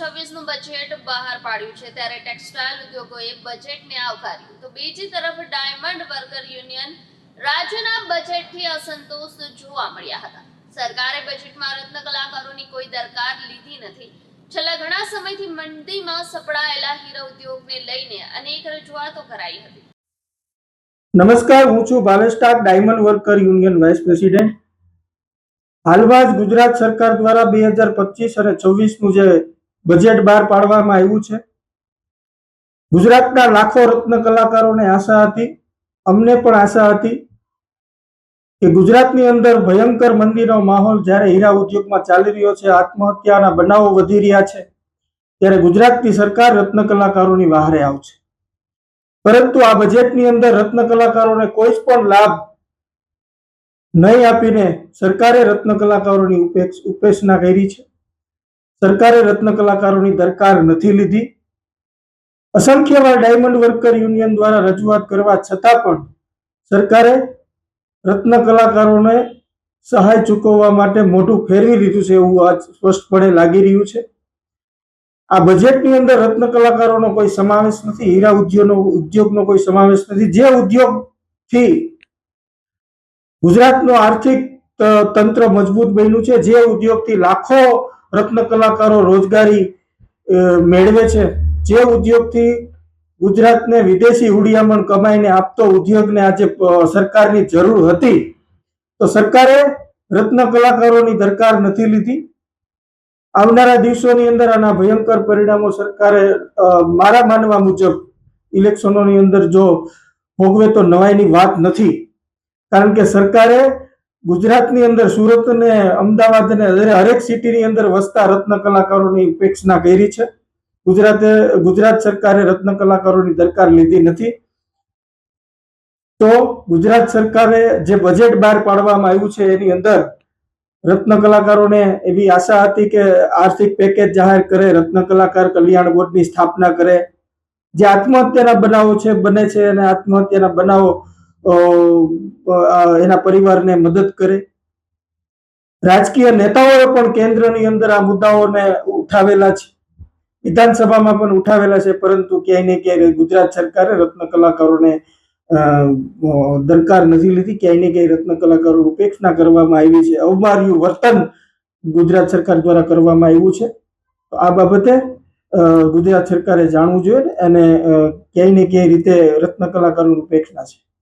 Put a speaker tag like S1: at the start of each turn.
S1: છવ્વીસનું budget બહાર પાડ્યું છે ત્યારે ટેક્સટાઇલ ઉદ્યોગોએ બજેટને આવકાર્યું. તો બીજી તરફ ડાયમંડ વર્કર યુનિયન રાજ્યના બજેટથી અસંતોષ જોવા મળ્યા હતા. સરકારે બજેટમાં રત્ન કોઈ દરકાર લીધી નથી. છેલ્લા ઘણા સમયથી મંદીમાં સપડાયેલા હીરા ઉદ્યોગને લઈને અનેક રજૂઆતો કરાઈ હતી.
S2: નમસ્કાર, હું છું Bhavesh Tak diamond worker union vice president હાલમાં જ ગુજરાત સરકાર દ્વારા બે હજાર પચીસ અને છવ્વીસનું જે બજેટ બહાર પાડવામાં આવ્યું છે. ગુજરાતના લાખો રત્ન કલાકારોને આશા હતી, અમને પણ આશા હતી કે ગુજરાતની અંદર ભયંકર મંદીનો માહોલ જ્યારે હીરા ઉદ્યોગમાં ચાલી રહ્યો છે, આત્મહત્યાના બનાવો વધી રહ્યા છે, ત્યારે ગુજરાતની સરકાર રત્ન કલાકારોની વહારે આવશે. પરંતુ આ બજેટની અંદર રત્ન કલાકારોને કોઈ પણ લાભ નહીં આપીને સરકારે રત્ન કલાકારોની ઉપેક્ષ ઉપેક્ષના કરી છે. સરકારે રત્ન કલાકારોની દરકાર નથી લીધી. અસંખ્ય વાર ડાયમંડ વર્કર યુનિયન દ્વારા રજૂઆત કરવા છતાં પણ સરકારે રત્ન કલાકારોને સહાય ચૂકવવા માટે મોઢું ફેરવી લીધું છે એવું આજ સ્પષ્ટપણે લાગી રહ્યું છે. આ બજેટની અંદર રત્ન કલાકારોનો કોઈ સમાવેશ નથી, હીરા ઉદ્યોગનો ઉદ્યોગનો કોઈ સમાવેશ નથી. જે ઉદ્યોગથી ગુજરાતનો આર્થિક તંત્ર મજબૂત બન્યું છે, જે ઉદ્યોગથી લાખો રત્ન કલાકારો રોજગારી મેળવે છે. જે ઉદ્યોગથી ગુજરાતને વિદેશી હુડિયામણ કમાઈને આપતો ઉદ્યોગને આજે સરકારની જરૂર હતી, તો સરકારે રત્ન કલાકારોની દરકાર નથી લીધી. આવનારા દિવસોની અંદર આના ભયંકર પરિણામો સરકારે મારા માનવા મુજબ ઇલેક્શનોની અંદર જો ભોગવે તો નવાઈની વાત નથી. કારણ કે સરકારે ગુજરાતની અંદર સુરત ને અમદાવાદ ને હરેક સિટીની અંદર વસતા રત્ન કલાકારોની ઉપેક્ષા કરી છે. ગુજરાતે, ગુજરાત સરકારે રત્ન કલાકારોની દરકાર લીધી નથી. તો ગુજરાત સરકારે જે બજેટ બહાર પાડવામાં આવ્યું છે એની અંદર રત્ન કલાકારોને એવી આશા હતી કે આર્થિક પેકેજ જાહેર કરે, રત્ન કલાકાર કલ્યાણ બોર્ડની સ્થાપના કરે. જે આત્મહત્યાના બનાવો છે, બને છે અને આત્મહત્યાના બનાવો એના પરિવારને મદદ કરે. રાજકીય નેતાઓએ પણ કેન્દ્રની અંદર આ મુદ્દાઓને ઉઠાવેલા છે. વિધાનસભામાં પણ ઉઠાવેલા છે, પરંતુ ક્યાંય ને ક્યાંય ગુજરાત સરકારે રત્ન કલાકારોને દરકાર નથી લીધી. ક્યાંય ને ક્યાંય રત્ન કલાકારો ઉપેક્ષા કરવામાં આવી છે. અવમાર્યું વર્તન ગુજરાત સરકાર દ્વારા કરવામાં આવ્યું છે. આ બાબતે ગુજરાત સરકારે જાણવું જોઈએ અને ક્યાંય ને ક્યાંય રીતે રત્ન કલાકારોની ઉપેક્ષા છે.